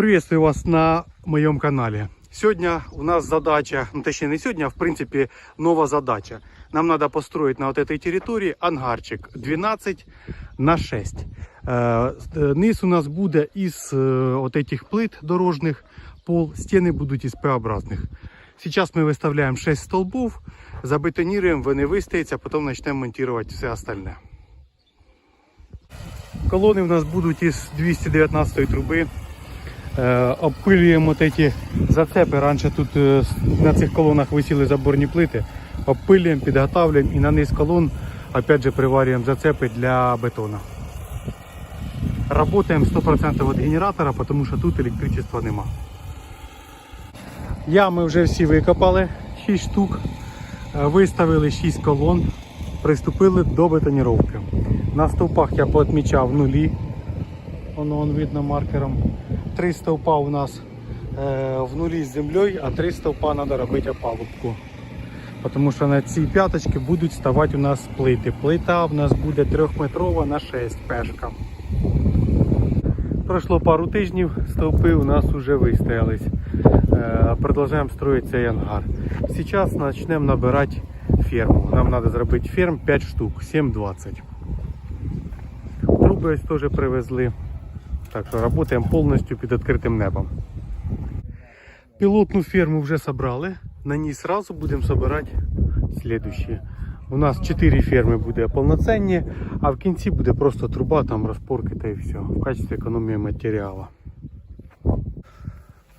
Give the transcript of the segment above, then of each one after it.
Приветствую вас на моем канале. Сегодня у нас задача, ну точнее не сегодня, а в принципе новая задача. Нам надо построить на вот этой территории ангарчик 12 на 6. Э, э, Низ у нас буде із э, вот этих плит дорожных, пол, стены будут из П-образных. Сейчас мы выставляем 6 столбов, забетонируем, вони вистояться, потом начнем монтировать все остальное. Колони у нас будуть із 219 труби. Е, обпилюємо эти зацепи. Раніше тут е, на цих колонах висіли заборні плити. Обпилюємо, підготавлюємо і на низ колон опять же приварюємо зацепи для бетона. Работаем 100% від генератора, тому що тут електричества нема. Ями вже всі викопали, 6 штук. Е, Виставили 6 колон, приступили до бетоніровки. На стовпах я поотмічав нулі. Воно вон видно маркером. Три стовпа у нас е, в нулі з землею, а три стовпа треба робити опалубку. Тому що на ці п'яточки будуть ставати у нас плити. Плита у нас буде трьохметрова на 6 пешка. Пройшло пару тижнів, стовпи у нас вже вистоялись. Е, Продовжуємо строїти цей ангар. Зараз почнемо набирати ферму. Нам треба зробити ферм 5 штук, 7-20. Труби ось теж привезли. Так що працюємо повністю під відкритим небом. Пілотну ферму вже зібрали. На ній одразу будемо збирати слідущі. У нас 4 ферми буде повноцінні, а в кінці буде просто труба, там розпорки та і все. В качестві економії матеріалу.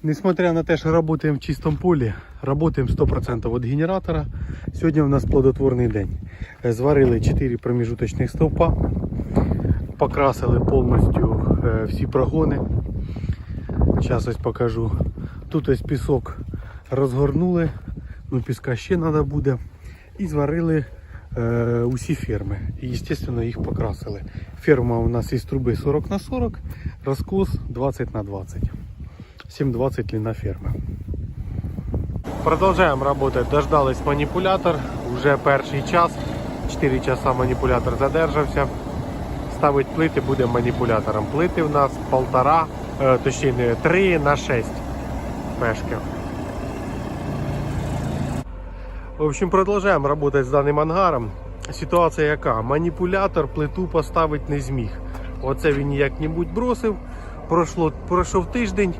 Несмотря на те, що працюємо в чистому полі, працюємо 100% від генератора. Сьогодні у нас плодотворний день. Зварили 4 проміжуточних стовпа, покрасили повністю всі прогони. Зараз ось покажу. Тут ось пісок розгорнули, ну піска ще треба буде. І зварили е, усі ферми. І, звісно, їх покрасили. Ферма у нас із труби 40 на 40, розкос 20 на 20. 7,20 длина фермы. Продолжаем работать. Дождались манипулятор. Уже перший час. 4 часа манипулятор задержався. Ставить плити буде маніпулятором. Плити у нас полтора, е, точніше 3 на 6 пешки. В общем, продолжаем работать с данным ангаром. Ситуація яка? Маніпулятор плиту поставити не зміг. Оце він як-небудь бросив. Пройшло, пройшов тиждень,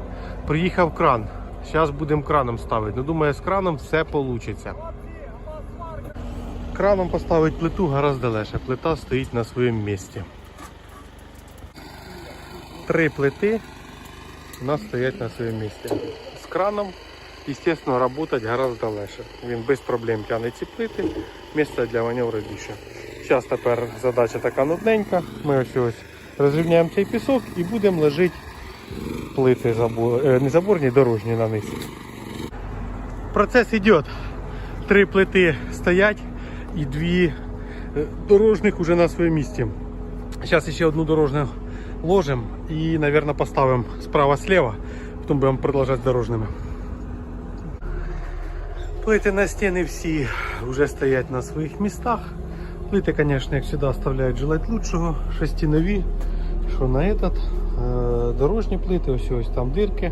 приїхав кран. Зараз будемо краном ставити. Ну, думаю, з краном все вийде. Краном поставити плиту гораздо легше. Плита стоїть на своєму місці. Три плити у нас стоять на своєму місці. З краном, звісно, працювати гораздо легше. Він без проблем тягне ці плити, місце для маневру більше. Зараз тепер задача така нудненька. Ми ось ось розрівняємо цей пісок і будемо лежити плити забор, е, не заборні, дорожні на низ. Процес йде. Три плити стоять і дві е, дорожних уже на своєму місці. Зараз ще одну дорожню ложимо і, мабуть, поставимо справа-слева, потім будемо продовжувати дорожними. Плити на стіни всі вже стоять на своїх містах. Плити, звісно, як завжди, оставляють желати лучшого. Шесті нові, що на этот. Е, Дорожні плити, ось ось там дирки.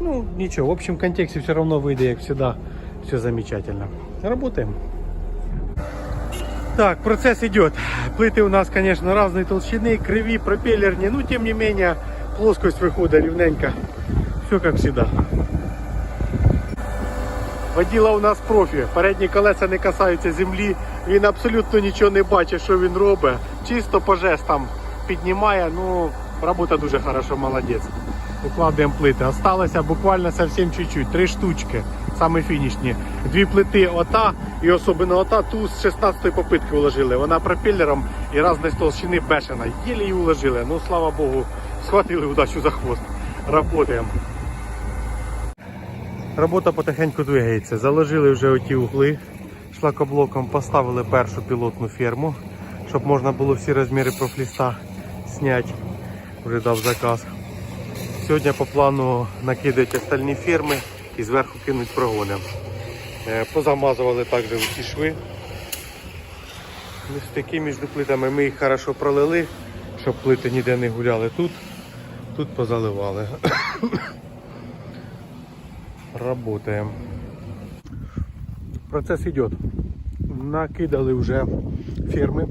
Ну, нічого, в общем контексті все одно вийде, як завжди, все замечательно. Работаем. Так, процесс идет. Плиты у нас, конечно, разной толщины, криві, пропеллерні, но тем не менее плоскость выхода ровненько. Все как всегда. Воділа у нас профі. Передні колеса не касаються землі. Він абсолютно нічого не бачить, що він робить. Чисто по жестам піднімає. Ну, робота дуже хорошо, молодець. Укладуємо плити. Осталося буквально зовсім чуть-чуть. Три штучки. Саме фінішні. Дві плити ота і особливо ота ту з 16-ї попитки уложили. Вона пропеллером і разної толщини бешена. Єлі її уложили. Ну, слава Богу, схватили удачу за хвост. Работаємо. Робота потихеньку двигається. Заложили вже оті угли шлакоблоком, поставили першу пілотну ферму, щоб можна було всі розміри профліста зняти. Вже дав заказ. Сьогодні по плану накидають остальні ферми і зверху кинуть прогони. Е, Позамазували також усі шви. Стики між плитами ми їх хорошо пролили, щоб плити ніде не гуляли тут. Тут позаливали. Работаем. Процесс идет. Накидали вже ферми.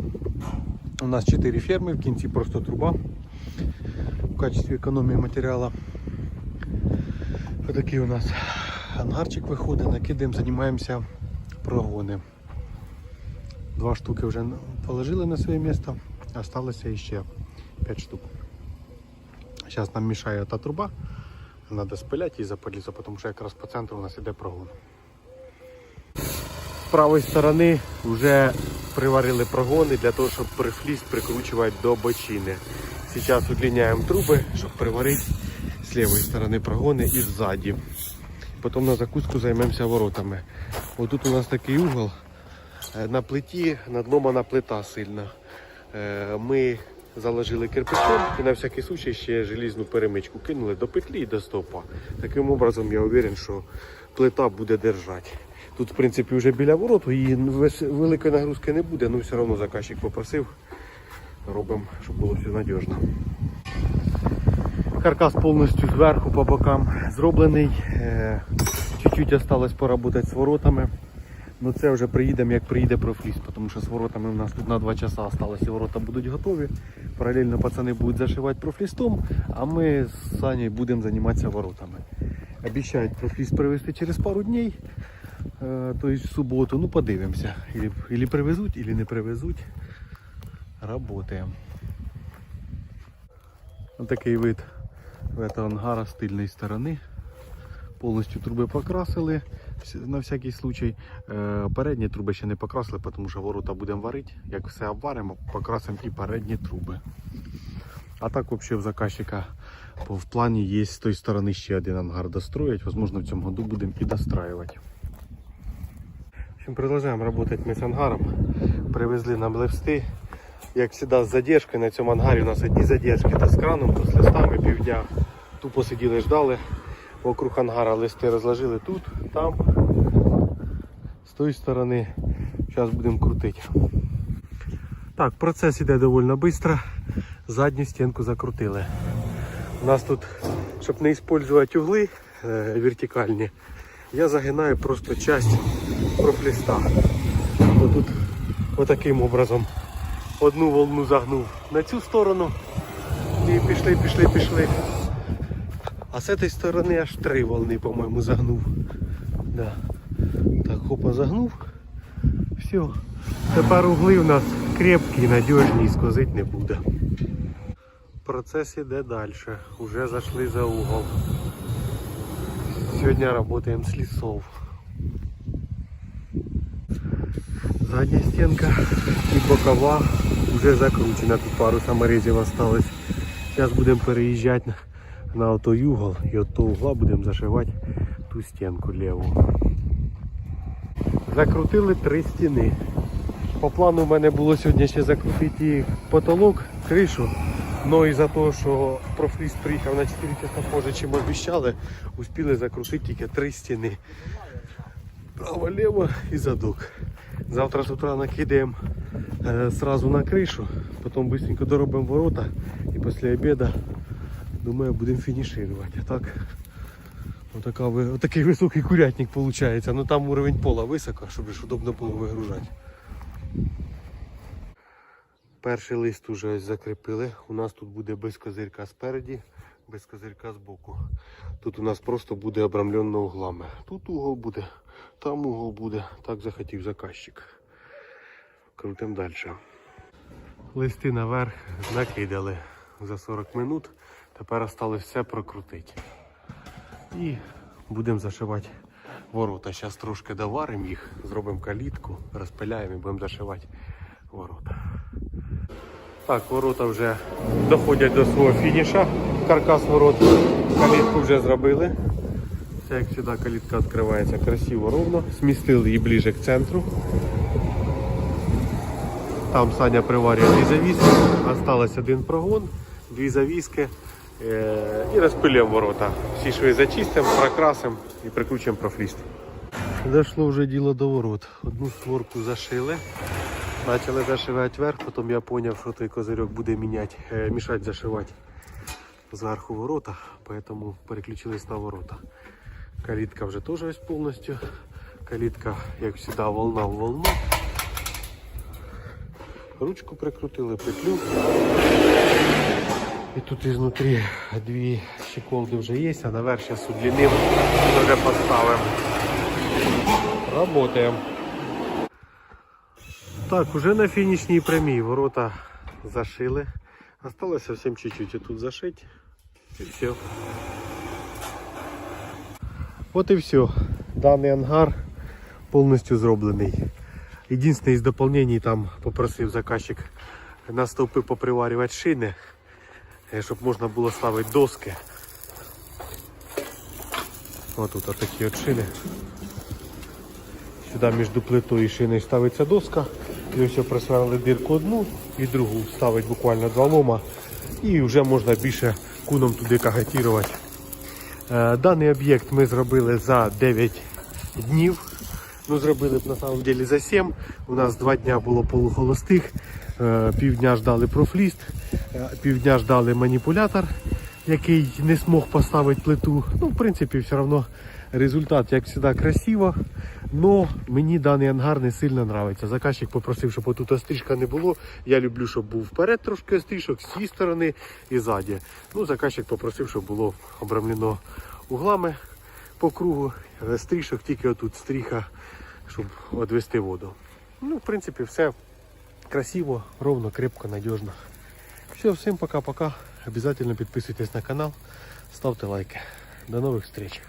У нас 4 ферми, в кінці просто труба в качестві економії матеріалу. Отакий у нас ангарчик виходить, накидаємо, займаємося прогони. Два штуки вже положили на своє місце, осталося ще 5 штук. Зараз нам мішає та труба, треба спиляти і запалитися, тому що якраз по центру у нас іде прогон. З правої сторони вже приварили прогони для того, щоб прифліст прикручувати до бочини. Зараз удлиняємо труби, щоб приварити з лівої сторони прогони і ззаді. Потім на закуску займемося воротами. Отут у нас такий угол. Е, На плиті надломана плита сильна. Е, Ми заложили кирпичом і на всякий случай ще желізну перемичку кинули до петлі і до стовпа. Таким образом я уверен, що плита буде держати. Тут, в принципі, вже біля вороту і великої нагрузки не буде, але все одно заказчик попросив. Робимо, щоб було все надіжно. Каркас повністю зверху по бокам зроблений. Е, Чуть-чуть осталось поработати з воротами. Ну це вже приїдемо, як приїде профліс, тому що з воротами у нас тут на 2 часа осталось і ворота будуть готові. Паралельно пацани будуть зашивати профлістом, а ми з Санєю будемо займатися воротами. Обіцяють профліс привезти через пару днів, тобто в суботу, ну подивимося. Ілі, ілі привезуть, ілі не привезуть. Работаємо. Ось такий вид в этого ангара з тильної сторони. Повністю труби покрасили на всякий случай. Е, Передні труби ще не покрасили, тому що ворота будемо варити. Як все обваримо, покрасимо і передні труби. А так взагалі в заказчика в плані є з тої сторони ще один ангар достроїть. Возможно, в цьому году будемо і достраивать. В общем, продовжуємо працювати ми з ангаром. Привезли нам левсти. Як завжди, з задержкою на цьому ангарі у нас одні задержки, то з краном, то з листами півдня. Тупо сиділи, ждали. Вокруг ангара листи розложили тут, там, з тої сторони. Зараз будемо крутити. Так, процес іде доволі швидко. Задню стінку закрутили. У нас тут, щоб не використовувати угли е, вертикальні, я загинаю просто часть профліста. Отут отаким образом одну волну загнув на цю сторону і пішли, пішли, пішли. А з цієї сторони аж три волни, по-моєму, загнув. Да. Так, хопа загнув. Все. Тепер угли у нас крепкі, надіжні, скозить не буде. Процес іде далі. Уже зайшли за угол. Сьогодні працюємо з лісов. Задня стенка і бокова вже закручена. Тут пару саморезів осталось. Зараз будемо переїжджати на, отой угол і от того угла будемо зашивати ту стінку ліву. Закрутили три стіни. По плану в мене було сьогодні ще закрутити потолок, кришу. Ну і за те, що профліст приїхав на 4 часа позже, чим обіцяли, успіли закрутити тільки три стіни. Право, ліво і задок. Завтра з утра накидаємо е, сразу на кришу, потім швидко доробимо ворота і після обіду, думаю, будемо фінішувати. А так, отака, отакий високий курятник виходить. Ну там уровень пола високо, щоб удобно було вигружати. Перший лист уже ось закріпили. У нас тут буде без козирка спереді, без козирка збоку. Тут у нас просто буде обрамлено углами. Тут угол буде, там угол буде. Так захотів заказчик. Крутим далі. Листи наверх накидали за 40 минут. Тепер осталось все прокрутити. І будемо зашивати ворота. Зараз трошки доваримо їх, зробимо калітку, розпиляємо і будемо зашивати ворота. Так, ворота вже доходять до свого фініша. Каркас ворот. Калітку вже зробили. Це як завжди калітка відкривається красиво ровно. Смістили її ближче к центру. Там Саня приварює дві завіски. Осталось один прогон, дві завіски. Е, і розпилюємо ворота. Всі шви зачистимо, прокрасимо і прикручуємо профліст. Дійшло вже діло до ворот. Одну створку зашили. Почали зашивати верх, потім я зрозумів, що той козирьок буде міняти, е, мішати зашивати зверху ворота, тому переключились на ворота. Калітка вже теж ось повністю. Калітка, як завжди, волна в волну. Ручку прикрутили, петлю. І тут ізнутрі дві щеколди вже є, а наверх зараз удлінив, вже поставимо. Работаємо. Так, уже на фінішній прямій ворота зашили. Осталось совсем чуть-чуть і тут зашить. І все. От і все. Даний ангар повністю зроблений. Єдине із доповнень там попросив заказчик на стовпи поприварювати шини, е, щоб можна було ставити доски. Ось тут такі от шини. Сюди між плитою і шиною ставиться доска. І ось просверлили дирку одну і другу ставить буквально два лома. І вже можна більше куном туди кагатірувати. Е, Даний об'єкт ми зробили за 9 днів. Ну, зробили б на самом деле за 7. У нас 2 дня було полухолостих, е, півдня ждали профліст, е, півдня ждали маніпулятор, який не змог поставити плиту. Ну, в принципі, все одно результат, як завжди, красиво. Но мені даний ангар не сильно подобається. Заказчик попросив, щоб тут острішка не було. Я люблю, щоб був вперед трошки острішок, з цієї сторони і ззаді. Ну, заказчик попросив, щоб було обрамлено углами по кругу. Стрішок тільки отут стріха, щоб відвести воду. Ну, в принципі, все красиво, ровно, крепко, надіжно. Все, всім пока-пока. Обязательно підписуйтесь на канал, ставте лайки. До нових встреч.